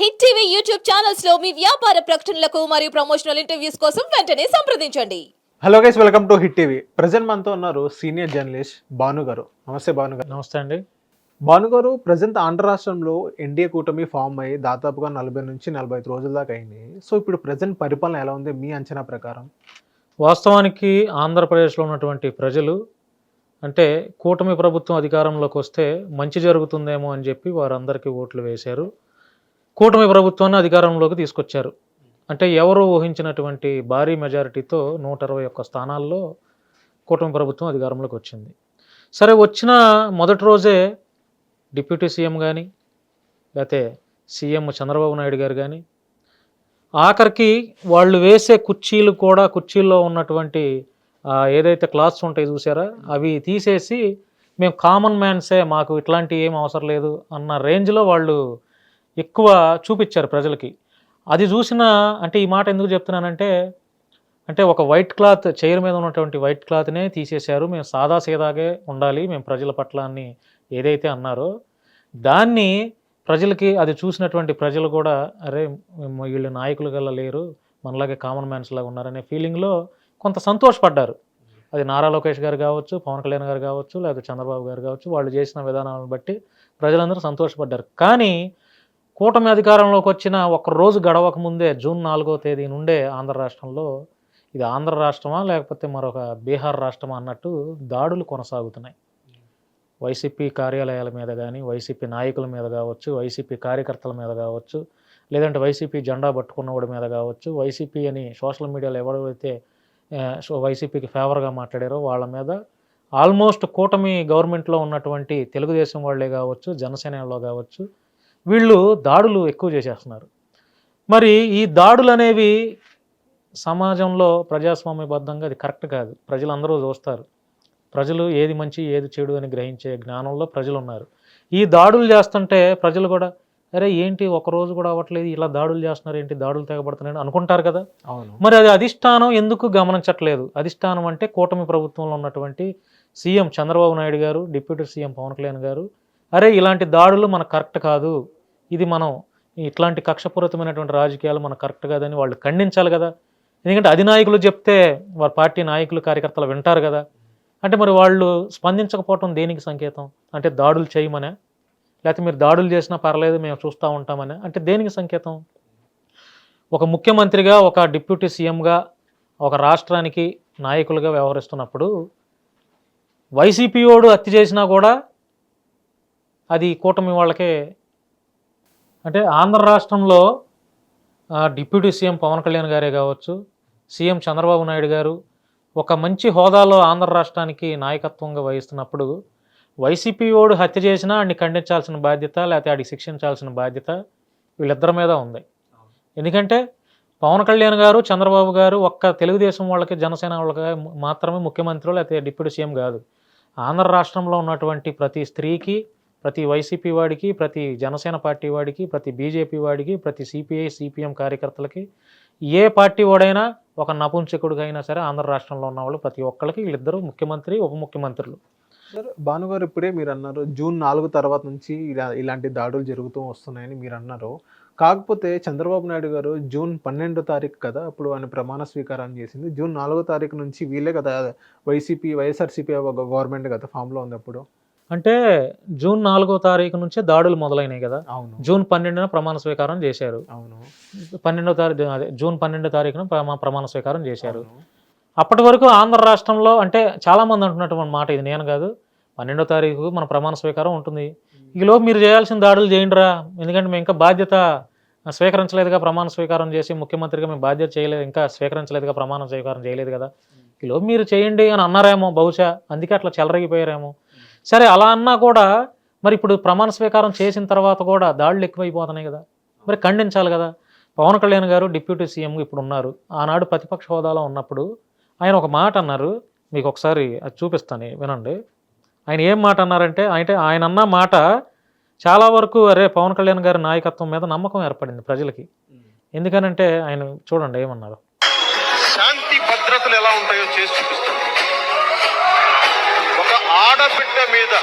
Hit TV YouTube ఛానల్స్లో మీ వ్యాపార ప్రకటనలకు మరియు ప్రమోషనల్ ఇంటర్వ్యూస్ కోసం వెంటనే సంప్రదించండి. Hello guys welcome to hit TV. Present మనతో ఉన్నారు సీనియర్ జర్నలిస్ట్ భాను గారు. నమస్తే భాను గారు. నమస్తే అండి. భాను గారు ప్రజెంట్ ఆంధ్ర రాష్ట్రంలో ఎన్డీఏ కూటమి ఫామ్ అయ్యి దాదాపుగా నలభై నుంచి నలభై ఐదు రోజుల దాకా అయింది. సో ఇప్పుడు ప్రజెంట్ పరిపాలన ఎలా ఉంది? మీ అంచనా ప్రకారం. వాస్తవానికి ఆంధ్రప్రదేశ్లో ఉన్నటువంటి ప్రజలు అంటే కూటమి ప్రభుత్వం అధికారంలోకి వస్తే మంచి జరుగుతుందేమో అని చెప్పి వారందరికీ ఓట్లు వేశారు. కూటమి ప్రభుత్వాన్ని అధికారంలోకి తీసుకొచ్చారు. అంటే ఎవరు ఊహించినటువంటి భారీ మెజారిటీతో నూట ఇరవై ఒక్క స్థానాల్లో కూటమి ప్రభుత్వం అధికారంలోకి వచ్చింది. సరే వచ్చిన మొదటి రోజే డిప్యూటీ సీఎం కానీ లేకపోతే సీఎం చంద్రబాబు నాయుడు గారు కానీ ఆఖరికి వాళ్ళు వేసే కుర్చీలు కూడా కుర్చీల్లో ఉన్నటువంటి ఏదైతే క్లాత్స్ ఉంటాయి చూసారా అవి తీసేసి మేము కామన్ మ్యాన్సే మాకు ఇట్లాంటి ఏం అవసరం లేదు అన్న రేంజ్లో వాళ్ళు ఎక్కువ చూపించారు ప్రజలకి. అది చూసిన అంటే ఈ మాట ఎందుకు చెప్తున్నానంటే అంటే ఒక వైట్ క్లాత్ చైర్ మీద ఉన్నటువంటి వైట్ క్లాత్నే తీసేశారు. మేము సాదా సీదాగే ఉండాలి మేము ప్రజల పట్ల అని ఏదైతే అన్నారో దాన్ని ప్రజలకి అది చూసినటువంటి ప్రజలు కూడా అరే వీళ్ళు నాయకులు గల్లా లేరు మనలాగే కామన్ మ్యాన్స్ లాగా ఉన్నారనే ఫీలింగ్లో కొంత సంతోషపడ్డారు. అది నారా లోకేష్ గారు కావచ్చు పవన్ కళ్యాణ్ గారు కావచ్చు లేకపోతే చంద్రబాబు గారు కావచ్చు వాళ్ళు చేసిన విధానాలను బట్టి ప్రజలందరూ సంతోషపడ్డారు. కానీ కూటమి అధికారంలోకి వచ్చిన ఒక రోజు గడవక ముందే జూన్ నాలుగో తేదీ నుండే ఆంధ్ర రాష్ట్రంలో ఇది ఆంధ్ర రాష్ట్రమా లేకపోతే మరొక బీహార్ రాష్ట్రమా అన్నట్టు దాడులు కొనసాగుతున్నాయి. వైసీపీ కార్యాలయాల మీద కానీ వైసీపీ నాయకుల మీద కావచ్చు వైసీపీ కార్యకర్తల మీద కావచ్చు లేదంటే వైసీపీ జెండా పట్టుకున్నవాడి మీద కావచ్చు వైసీపీ అని సోషల్ మీడియాలో ఎవరైతే వైసీపీకి ఫేవర్గా మాట్లాడారో వాళ్ళ మీద ఆల్మోస్ట్ కూటమి గవర్నమెంట్లో ఉన్నటువంటి తెలుగుదేశం వాళ్ళే కావచ్చు జనసేనలో కావచ్చు వీళ్ళు దాడులు ఎక్కువ చేసేస్తున్నారు. మరి ఈ దాడులు అనేవి సమాజంలో ప్రజాస్వామ్యబద్ధంగా అది కరెక్ట్ కాదు. ప్రజలందరూ చూస్తారు. ప్రజలు ఏది మంచి ఏది చెడు అని గ్రహించే జ్ఞానంలో ప్రజలు ఉన్నారు ఈ దాడులు చేస్తుంటే ప్రజలు కూడా అరే ఏంటి ఒక రోజు కూడా అవ్వట్లేదు ఇలా దాడులు చేస్తున్నారు ఏంటి దాడులు తెగబడుతున్నాయి అనుకుంటారు కదా. అవును. మరి అది అధిష్టానం ఎందుకు గమనించట్లేదు? అధిష్టానం అంటే కూటమి ప్రభుత్వంలో ఉన్నటువంటి సీఎం చంద్రబాబు నాయుడు గారు డిప్యూటీ సీఎం పవన్ కళ్యాణ్ గారు అరే ఇలాంటి దాడులు మనకు కరెక్ట్ కాదు. ఇది మనం ఇట్లాంటి కక్షపూరితమైనటువంటి రాజకీయాలు మనం కరెక్ట్ కాదని వాళ్ళు ఖండించాలి కదా. ఎందుకంటే అధినాయకులు చెప్తే వారి పార్టీ నాయకులు కార్యకర్తలు వింటారు కదా. అంటే మరి వాళ్ళు స్పందించకపోవటం దేనికి సంకేతం? అంటే దాడులు చేయమనే? లేకపోతే మీరు దాడులు చేసినా పర్లేదు మేము చూస్తూ ఉంటామని? అంటే దేనికి సంకేతం? ఒక ముఖ్యమంత్రిగా ఒక డిప్యూటీ సీఎంగా ఒక రాష్ట్రానికి నాయకులుగా వ్యవహరిస్తున్నప్పుడు వైసీపీ వాడు హత్య చేసినా కూడా అది కూటమి వాళ్ళకే అంటే ఆంధ్ర రాష్ట్రంలో డిప్యూటీ సీఎం పవన్ కళ్యాణ్ గారే కావచ్చు సీఎం చంద్రబాబు నాయుడు గారు ఒక మంచి హోదాలో ఆంధ్ర రాష్ట్రానికి నాయకత్వంగా వహిస్తున్నప్పుడు వైసీపీ వాడు హత్య చేసినా ఆడిని ఖండించాల్సిన బాధ్యత లేకపోతే ఆడికి శిక్షించాల్సిన బాధ్యత వీళ్ళిద్దరి మీద ఉంది. ఎందుకంటే పవన్ కళ్యాణ్ గారు చంద్రబాబు గారు ఒక్క తెలుగుదేశం వాళ్ళకి జనసేన వాళ్ళకి మాత్రమే ముఖ్యమంత్రి లేకపోతే డిప్యూటీ సీఎం కాదు. ఆంధ్ర రాష్ట్రంలో ఉన్నటువంటి ప్రతి స్త్రీకి ప్రతి వైసీపీ వాడికి ప్రతి జనసేన పార్టీ వాడికి ప్రతి బీజేపీ వాడికి ప్రతి సిపిఐ సిపిఎం కార్యకర్తలకి ఏ పార్టీ వాడైనా ఒక నపుంసకుడిగా అయినా సరే ఆంధ్ర రాష్ట్రంలో ఉన్న వాళ్ళు ప్రతి ఒక్కరికి వీళ్ళిద్దరూ ముఖ్యమంత్రి ఉప ముఖ్యమంత్రులు. సార్ భానుగారు ఇప్పుడే మీరు అన్నారు జూన్ నాలుగు తర్వాత నుంచి ఇలా ఇలాంటి దాడులు జరుగుతూ వస్తున్నాయని మీరు అన్నారు. కాకపోతే చంద్రబాబు నాయుడు గారు జూన్ పన్నెండో తారీఖు కదా అప్పుడు ఆయన ప్రమాణ స్వీకారం చేసింది. జూన్ నాలుగో తారీఖు నుంచి వీళ్ళే కదా వైసీపీ వైఎస్ఆర్సీపీ గవర్నమెంట్ కదా ఫామ్లో ఉంది అప్పుడు అంటే జూన్ నాలుగో తారీఖు నుంచే దాడులు మొదలైనాయి కదా. అవును. జూన్ పన్నెండున ప్రమాణ స్వీకారం చేశారు. అవును. పన్నెండో తారీఖు అదే జూన్ పన్నెండో తారీఖున ప్రమా- ప్రమాణ స్వీకారం చేశారు. అప్పటి వరకు ఆంధ్ర రాష్ట్రంలో అంటే చాలా మంది అంటున్నటువంటి మాట ఇది నేను కాదు. పన్నెండో తారీఖు మన ప్రమాణ స్వీకారం ఉంటుంది. ఈలోపు మీరు చేయాల్సిన దాడులు చేయండిరా. ఎందుకంటే మేము ఇంకా బాధ్యత స్వీకరించలేదుగా ప్రమాణ స్వీకారం చేసి ముఖ్యమంత్రిగా మేము బాధ్యత చేయలేదు ఇంకా స్వీకరించలేదుగా ప్రమాణ స్వీకారం చేయలేదు కదా. ఈలోపు మీరు చేయండి అని అన్నారేమో బహుశా. అందుకే అట్లా చెలరగిపోయారేమో. సరే అలా అన్నా కూడా మరి ఇప్పుడు ప్రమాణ స్వీకారం చేసిన తర్వాత కూడా దాడులు ఎక్కువైపోతున్నాయి కదా. మరి ఖండించాలి కదా. పవన్ కళ్యాణ్ గారు డిప్యూటీ సీఎం ఇప్పుడు ఉన్నారు. ఆనాడు ప్రతిపక్ష హోదాలో ఉన్నప్పుడు ఆయన ఒక మాట అన్నారు. మీకు ఒకసారి అది చూపిస్తాను వినండి. ఆయన ఏం మాట అన్నారంటే అంటే ఆయన అన్న మాట చాలా వరకు అరే పవన్ కళ్యాణ్ గారి నాయకత్వం మీద నమ్మకం ఏర్పడింది ప్రజలకి. ఎందుకనంటే ఆయన చూడండి ఏమన్నారు. శాంతి భద్రతలు ఎలా ఉంటాయో చేసి చూపిస్తాను. ఆడబిడ్డ మీద.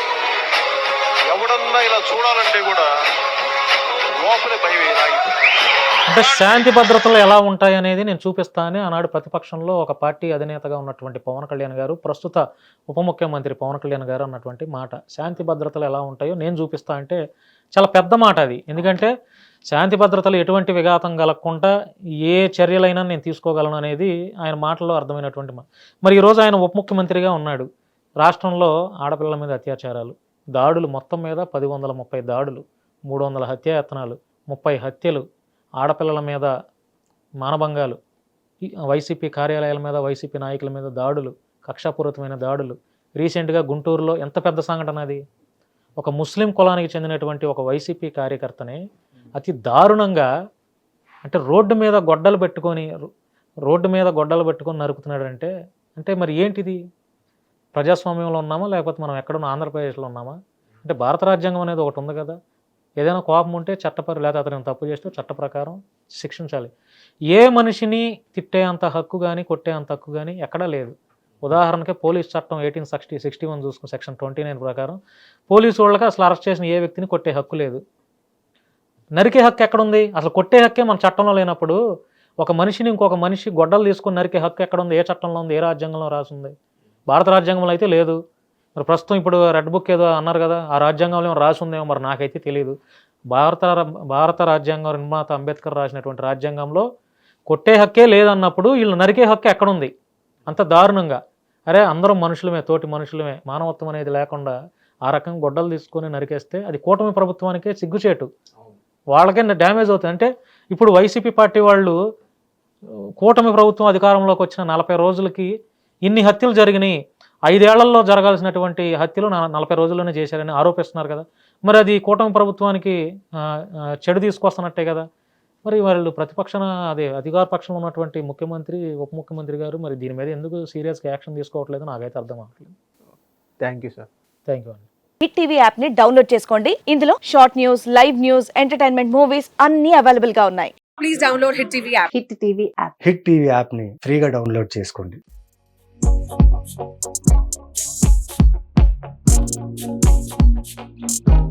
ఎవడన్నా ఇలా చూడాలంటే కూడా లోపలే భయం అంటే శాంతి భద్రతలు ఎలా ఉంటాయి అనేది నేను చూపిస్తానని ఆనాడు ప్రతిపక్షంలో ఒక పార్టీ అధినేతగా ఉన్నటువంటి పవన్ కళ్యాణ్ గారు ప్రస్తుత ఉప ముఖ్యమంత్రి పవన్ కళ్యాణ్ గారు అన్నటువంటి మాట. శాంతి భద్రతలు ఎలా ఉంటాయో నేను చూపిస్తా అంటే చాలా పెద్ద మాట అది. ఎందుకంటే శాంతి భద్రతలు ఎటువంటి విఘాతం కలగకుండా ఏ చర్యలైనా నేను తీసుకోగలను అనేది ఆయన మాటల్లో అర్థమైనటువంటి మరి ఈరోజు ఆయన ఉప ముఖ్యమంత్రిగా ఉన్నాడు. రాష్ట్రంలో ఆడపిల్లల మీద అత్యాచారాలు దాడులు మొత్తం మీద పది వందల ముప్పై దాడులు మూడు వందల హత్యాయత్నాలు ముప్పై హత్యలు ఆడపిల్లల మీద మానభంగాలు ఈ వైసీపీ కార్యాలయాల మీద వైసీపీ నాయకుల మీద దాడులు కక్షాపూరితమైన దాడులు. రీసెంట్గా గుంటూరులో ఎంత పెద్ద సంఘటన అది? ఒక ముస్లిం కులానికి చెందినటువంటి ఒక వైసీపీ కార్యకర్తని అతి దారుణంగా అంటే రోడ్డు మీద గొడ్డలు పెట్టుకొని రో- రోడ్డు మీద గొడ్డలు పెట్టుకొని నరుకుతున్నాడంటే అంటే మరి ఏంటిది? ప్రజాస్వామ్యంలో ఉన్నామా? లేకపోతే మనం ఎక్కడున్న ఆంధ్రప్రదేశ్లో ఉన్నామా? అంటే భారత రాజ్యాంగం అనేది ఒకటి ఉంది కదా. ఏదైనా కోపం ఉంటే చట్టపరి లేదా అతను తప్పు చేస్తే చట్ట ప్రకారం శిక్షించాలి. ఏ మనిషిని తిట్టే అంత హక్కు కానీ కొట్టే అంత హక్కు కానీ ఎక్కడా లేదు. ఉదాహరణకి పోలీస్ చట్టం ఎయిటీన్ సిక్స్టీ సిక్స్టీ వన్ చూసుకుని సెక్షన్ ట్వంటీ నైన్ ప్రకారం పోలీసు వాళ్ళకి అసలు అరెస్ట్ చేసిన ఏ వ్యక్తిని కొట్టే హక్కు లేదు. నరికే హక్కు ఎక్కడుంది? అసలు కొట్టే హక్కే మన చట్టంలో లేనప్పుడు ఒక మనిషిని ఇంకొక మనిషి గొడ్డలు తీసుకుని నరికే హక్కు ఎక్కడుంది? ఏ చట్టంలో ఉంది? ఏ రాజ్యాంగంలో రాసింది భారత రాజ్యాంగంలో అయితే లేదు. మరి ప్రస్తుతం ఇప్పుడు రెడ్ బుక్ ఏదో అన్నారు కదా ఆ రాజ్యాంగంలో ఏమో రాసి ఉందేమో మరి నాకైతే తెలియదు భారత భారత రాజ్యాంగం నిర్మాత అంబేద్కర్ రాసినటువంటి రాజ్యాంగంలో కొట్టే హక్కే లేదన్నప్పుడు వీళ్ళు నరికే హక్కు ఎక్కడుంది? అంత దారుణంగా. అరే అందరం మనుషులమే తోటి మనుషులమే మానవత్వం అనేది లేకుండా ఆ రకంగా గొడ్డలు తీసుకొని నరికేస్తే అది కూటమి ప్రభుత్వానికే సిగ్గుచేటు. వాళ్ళకే డ్యామేజ్ అవుతుంది. అంటే ఇప్పుడు వైసీపీ పార్టీ వాళ్ళు కూటమి ప్రభుత్వం అధికారంలోకి వచ్చిన నలభై రోజులకి ఇన్ని హత్యలు జరిగినాయి. ఐదేళ్ళలో జరగాల్సినటువంటి హత్యలు నా- నలభై రోజుల్లోనే చేశారని ఆరోపిస్తున్నారు కదా. మరి అది కూటమి ప్రభుత్వానికి చెడు తీసుకొస్తున్నట్టే కదా. మరి వాళ్ళు ప్రతిపక్షన అదే అధికార పక్షంలో ఉన్నటువంటి ముఖ్యమంత్రి ఉప ముఖ్యమంత్రి గారు మరి దీని మీద ఎందుకు సీరియస్గా యాక్షన్ తీసుకోవట్లేదు నాకైతే అర్థం అవ్వట్లేదు. Thank you sir. Thank you అండి. హిట్ టీవీ యాప్ని డౌన్లోడ్ చేసుకోండి. ఇందులో short news live news entertainment movies అన్ని అవైలబుల్గా ఉన్నాయి. Please download Hit TV app. Hit TV app hit TV యాప్ని ఫ్రీగా డౌన్లోడ్ చేసుకోండి. Thank you.